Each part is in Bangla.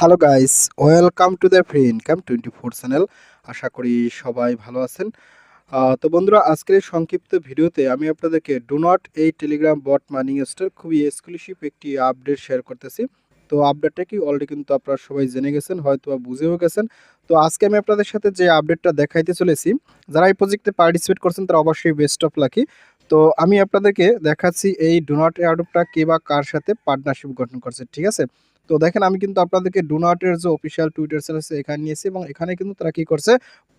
Hello guys welcome to the free income twenty four channel আশা করি সবাই ভালো আছেন। তো বন্ধুরা, আজকের সংক্ষিপ্ত ভিডিওতে আমি আপনাদেরকে ডো নট এই টেলিগ্রাম বট মানি স্টার খুবই এক্সক্লুসিভ একটি আপডেট শেয়ার করতেছি। তো আপডেটটা কি? অলরেডি কিন্তু আপনারা সবাই জেনে গেছেন হয়তো বা বুঝেও গেছেন। তো আজকে আমি আপনাদের সাথে যে আপডেটটা দেখাইতে চলেছি, যারা এই প্রজেক্টে পার্টিসিপেট করছেন, তারা অবশ্যই বেস্ট অফ লাকি তো আমি আপনাদেরকে দেখাচ্ছি এই ডো নট এয়ারডপটা কে বা কার সাথে পার্টনারশিপ গঠন করছে, ঠিক আছে? তো দেখেন, আমি কিন্তু আপনাদেরকে ডোনাটের যে অফিসিয়াল টুইটার চ্যানেল আছে, এখানে নিয়েছি এবং এখানে কিন্তু তারা কি করছে?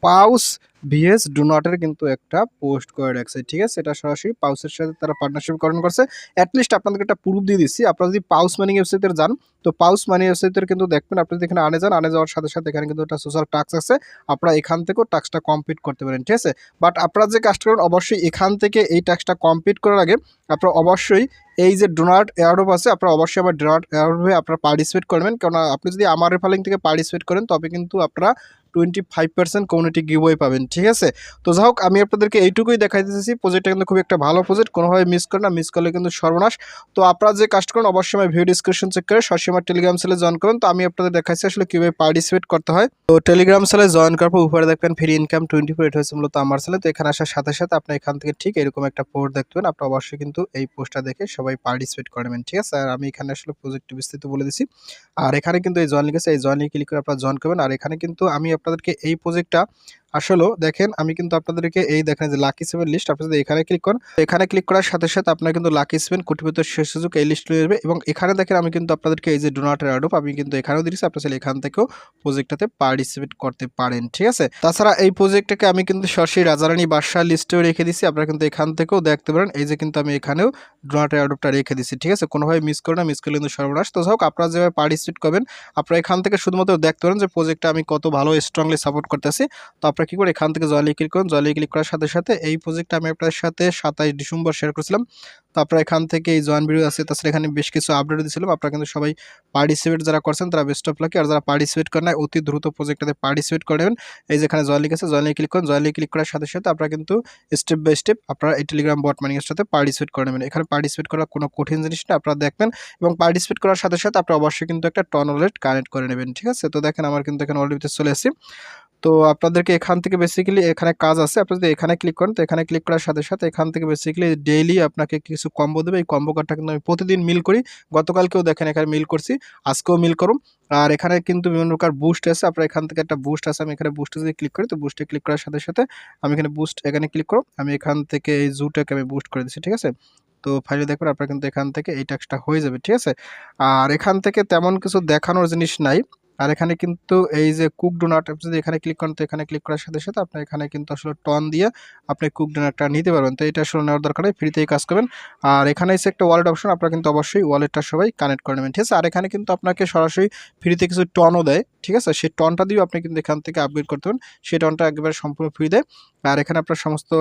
পাউস ভিএস ডোনাটের কিন্তু একটা পোস্ট করে রাখছে ঠিক আছে? এটা সরাসরি পাউসের সাথে তারা পার্টনারশিপ করণ করছে অ্যাটলিস্ট আপনাদেরকে একটা প্রুফ দিয়ে দিচ্ছি। আপনারা যদি পাউস মানি ওয়েবসাইটের যান, তো পাউস মানি ওয়েবসাইটের কিন্তু দেখবেন, আপনি যদি এখানে আনে যান, আনে যাওয়ার সাথে সাথে এখানে কিন্তু একটা সোশ্যাল টাস্ক আছে। আপনারা এখান থেকেও টাস্কটা কমপ্লিট করতে পারেন, ঠিক আছে? বাট আপনারা যে কাজটা করেন অবশ্যই এখান থেকে এই টাস্কটা কমপ্লিট করার আগে আপনারা অবশ্যই এই যে ডোনাট এয়ারডোপ আছে, আপনারা অবশ্যই আমার ডোনাট এয়ারডোপে আপনারা পার্টিসিপেট করবেন কারণ আপনি যদি আমার রেফালিং থেকে পার্টিসিপেট করেন, তবে কিন্তু আপনারা twenty five percent community giveaway পাবেন ঠিক আছে? তো যাই হোক, আমি আপনাদেরকে এইটুকুই দেখাই দিতেছি। প্রজেক্টটা কিন্তু খুব একটা ভালো প্রজেক্ট কোনোভাবে মিস করে না মিস করলে কিন্তু সর্বনাশ। তো আপনারা যে কাজ করেন, অবশ্যই আমি ভিডিও ডিসক্রিপশন চেক করে সবসময় আমার টেলিগ্রাম সেলে জয়েন করুন। তো আমি আপনাদের দেখাচ্ছি আসলে কীভাবে পার্টিসিপেট করতে হয়। তো টেলিগ্রাম সেলে জয়েন করার পর উপরে দেখবেন ফ্রি ইনকাম টোয়েন্টি ফোর হচ্ছে মূলত আমার সেলে তো এখানে আসার সাথে সাথে আপনি এখান থেকে ঠিক এরকম একটা পোস্ট দেখবেন আপনি অবশ্যই কিন্তু এই পোস্টটা দেখে সবাই পার্টিসিপেট করবেন ঠিক আছে? আর আমি এখানে আসলে প্রজেক্ট বিস্তৃত বলে দিছি। আর এখানে কিন্তু এই জয়েন লিখ আছে এই জয়েন ক্লিক করে আপনারা জয়েন করবেন। আর এখানে কিন্তু আমি আপনাদেরকে এই প্রজেক্টটা আসলেও দেখেন, আমি কিন্তু আপনাদেরকে এই দেখেন যে লাকি সেভেন লিস্ট আপনি যদি এখানে ক্লিক করেন এখানে ক্লিক করার সাথে সাথে আপনার কিন্তু লাকি সেভেন কোটিপতি শেষ সুযোগ এই লিস্ট নিয়ে যাবে এবং এখানে দেখেন আমি কিন্তু আপনাদেরকে এই যে ডোনাটের অ্যাডপ আমি কিন্তু এখানেও দিয়েছি আপনার চাইলে এখান থেকেও প্রজেক্টটাতে পার্টিসিপেট করতে পারেন, ঠিক আছে? তাছাড়া এই প্রজেক্টটাকে আমি কিন্তু সরাসরি রাজারানী বাদশাহ লিস্টেও রেখে দিছি আপনারা কিন্তু এখান থেকেও দেখতে পারেন, এই যে কিন্তু আমি এখানেও ডোনাটের অ্যাডপটা রেখে দিছি ঠিক আছে? কোনোভাবে মিস করে না মিস করলে কিন্তু সর্বনাশ। তো হোক, আপনারা যেভাবে পার্টিসিপেট করবেন, আপনারা এখান থেকে শুধুমাত্র দেখতে পারেন যে প্রজেক্টটা আমি কত ভালো স্ট্রংলি সাপোর্ট করতেছি। তো আপনারা কী করে? এখান থেকে জলে ক্লিক করুন। জলে ক্লিক করার সাথে সাথে এই প্রজেক্টটা আমি আপনাদের সাথে সাতাইশ ডিসেম্বর শেয়ার করেছিলাম। তো আপনারা এখান থেকে এই জয়েন ভিডিও আছে, তাছাড়া এখানে বেশ কিছু আপডেট দিয়েছিলাম। আপনারা কিন্তু সবাই পার্টিসিপেট যারা করছেন, তারা বেস্ট অফ লাকি আর যারা পার্টিসিপেট করেন অতি দ্রুত প্রজেক্টটাতে পার্টিসিপেট করে নেবেন। এই যেখানে জয় লিখ আছে জয় ক্লিক করুন। জয় লিখে ক্লিক করার সাথে সাথে আপনারা কিন্তু স্টেপ বাই স্টেপ আপনারা এই টেলিগ্রাম বট মানিংয়ের সাথে পার্টিসিপেট করে নেবেন। এখানে পার্টিসিপেট করার কোনো কঠিন জিনিস না, আপনারা দেখবেন। এবং পার্টিসিপেট করার সাথে সাথে আপনারা অবশ্যই কিন্তু একটা টন ওয়ালেট কানেক্ট করে নেবেন, ঠিক আছে? তো দেখেন, আমার কিন্তু এখানে অলরেডি চলে আসি তো আপনাদেরকে এখান থেকে বেসিক্যালি এখানে কাজ আছে। আপনি যদি এখানে ক্লিক করেন, তো এখানে ক্লিক করার সাথে সাথে এখান থেকে বেসিক্যালি ডেইলি আপনাকে কিছু কম্বো দেবে। এই কম্বো কার্ডটা কিন্তু আমি প্রতিদিন মিল করি। গতকালকেও দেখেন এখানে মিল করছি, আজকেও মিল করুন। আর এখানে কিন্তু বিভিন্ন প্রকার বুস্ট আছে। আপনার এখান থেকে একটা বুস্ট আছে, আমি এখানে বুস্টে যদি ক্লিক করি, তো বুস্টে ক্লিক করার সাথে সাথে আমি এখানে বুস্ট এখানে ক্লিক করো আমি এখান থেকে এই জুটাকে আমি বুস্ট করে দিচ্ছি, ঠিক আছে? তো ফাইলে দেখবেন আপনার কিন্তু এখান থেকে এই ট্যাক্সটা হয়ে যাবে, ঠিক আছে? আর এখান থেকে তেমন কিছু দেখানোর জিনিস নাই। আর এখানে কিন্তু এই যে কুক ডোনাট যদি এখানে ক্লিক করেন, তো এখানে ক্লিক করার সাথে সাথে আপনার এখানে কিন্তু আসলে টন দিয়ে আপনি কুক ডোনাটটা নিতে পারবেন। তো এটা আসলে নেওয়ার দরকার ফ্রিতেই কাজ করবেন। আর এখানে এসে একটা ওয়ালেট অপশন আপনারা কিন্তু অবশ্যই ওয়ালেটটা সবাই কানেক্ট করে নেবেন, ঠিক আছে? আর এখানে কিন্তু আপনাকে সরাসরি ফ্রিতে কিছু টনও দেয়, ঠিক আছে? সেই টনটা দিয়েও আপনি কিন্তু এখান থেকে আপগ্রেড করতে পারেন। সেই টনটা একেবারে সম্পূর্ণ ফ্রি দেয় আর এখানে আপনার সমস্ত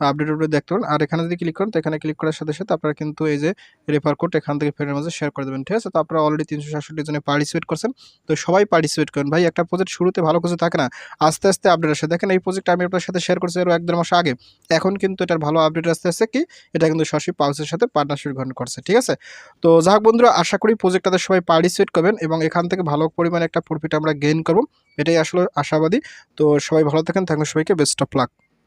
আপডেট আপডেট দেখতে পারেন। আর এখানে যদি ক্লিক করেন, তো এখানে ক্লিক করার সাথে সাথে আপনারা কিন্তু এই যে রেফার কোড এখান থেকে ফ্রেন্ডের মাঝে শেয়ার করে দেবেন, ঠিক আছে? তো আপনারা অলরেডি তিনশো সাতষট্টি জনে পার্টিসিপেট করছেন। তো সবাই পার্টিসিপেট করেন। ভাই, একটা প্রজেক্ট শুরুতে ভালো কিছু থাকে না। আস্তে আস্তে আপডেট আসে। দেখেন এই প্রজেক্ট আমি আপনার সাথে শেয়ার করছি আরও এক দেড় মাস আগে। এখন কিন্তু এটার ভালো আপডেট আসতে আসছে কি? এটা কিন্তু সরাসরি পাউসের সাথে পার্টনারশিপ গ্রহণ করছে, ঠিক আছে? তো যাই হোক বন্ধুরা, আশা করি প্রজেক্টটাতে সবাই পার্টিসিপেট করবেন এবং এখান থেকে ভালো পরিমাণে একটা প্রফিট আমরা গেইন করব। এটাই আসলে আশাবাদী। তো সবাই ভালো থাকেন। থাকবেন সবাইকে বেস্ট অফ লাক